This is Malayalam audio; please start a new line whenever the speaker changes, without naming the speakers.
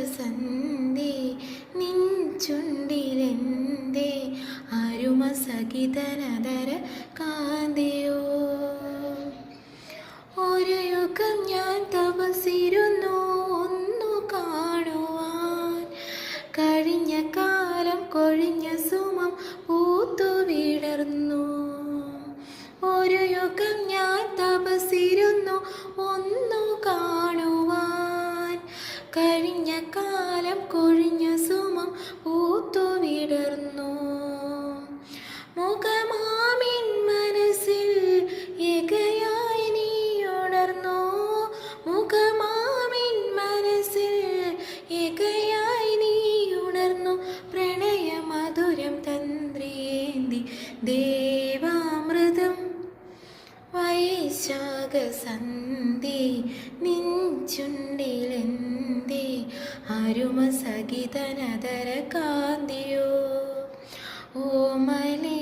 വൈശാഖസന്ധി നിഞ്ചുണ്ടിലെന്തേ അരുമ സഹിതനതര കാന്തിയോ. ഒരു യുഗം ഞാൻ തപസിരുന്നു ഒന്നു കാണുവാൻ. കഴിഞ്ഞ കാലം കൊഴിഞ്ഞ സുമം പൂത്തു കഴിഞ്ഞ കാലം കൊഴിഞ്ഞ സുമം പൂത്തു വിടർന്നു മുഖമാമിൻ മനസ്സിൽ ഏകയായി നീ ഉണർന്നു മുഖമാമിൻ മനസ്സിൽ ഏകയായി നീ ഉണർന്നു പ്രണയമധുരം തന്ത്രിയേന്തി ദേവാമൃതം. വൈശാഖസന്ധി നിഞ്ചുണ്ടിലെന്തേ അരുമ സഹിതനതര കാന്തിയോ ഓമലേ